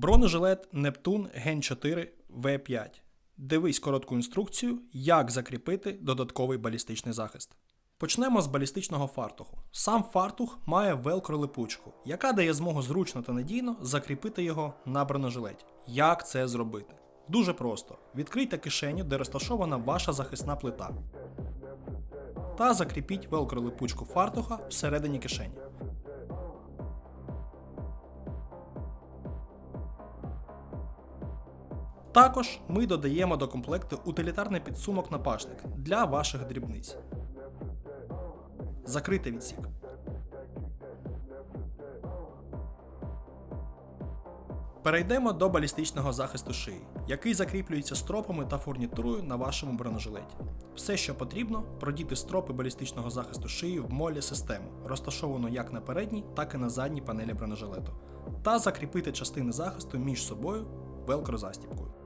Бронежилет Нептун Ген 4 В5. Дивись коротку інструкцію, як закріпити додатковий балістичний захист. Почнемо з балістичного фартуху. Сам фартух має велкро-липучку, яка дає змогу зручно та надійно закріпити його на бронежилеті. Як це зробити? Дуже просто: відкрийте кишеню, де розташована ваша захисна плита. Та закріпіть велкро-липучку фартуха всередині кишені. Також ми додаємо до комплекту утилітарний підсумок напашник для ваших дрібниць. Закрити відсік. Перейдемо до балістичного захисту шиї, який закріплюється стропами та фурнітурою на вашому бронежилеті. Все, що потрібно, продіти стропи балістичного захисту шиї в молі систему, розташовану як на передній, так і на задній панелі бронежилету, та закріпити частини захисту між собою велкро-застіпкою.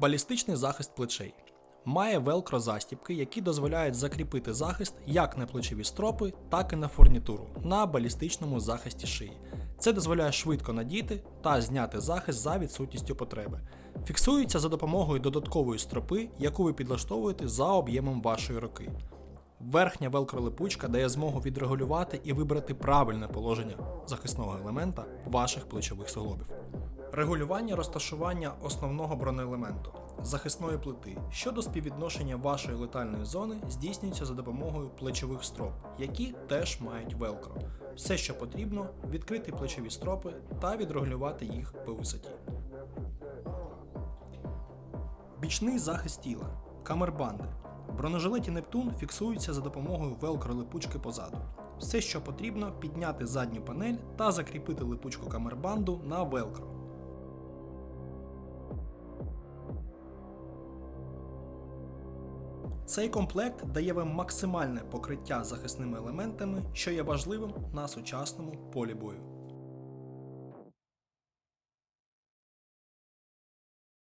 Балістичний захист плечей має велкро застібки, які дозволяють закріпити захист як на плечові стропи, так і на фурнітуру на балістичному захисті шиї. Це дозволяє швидко надіти та зняти захист за відсутністю потреби. Фіксується за допомогою додаткової стропи, яку ви підлаштовуєте за об'ємом вашої руки. Верхня велкро-липучка дає змогу відрегулювати і вибрати правильне положення захисного елемента ваших плечових суглобів. Регулювання розташування основного бронеелементу захисної плити щодо співвідношення вашої летальної зони здійснюється за допомогою плечових строп, які теж мають велкро. Все, що потрібно, відкрити плечові стропи та відрегулювати їх по висоті. Бічний захист тіла. Камербанди. Бронежилеті Нептун фіксуються за допомогою велкро-липучки позаду. Все, що потрібно, підняти задню панель та закріпити липучку камербанду на велкро. Цей комплект дає вам максимальне покриття захисними елементами, що є важливим на сучасному полі бою.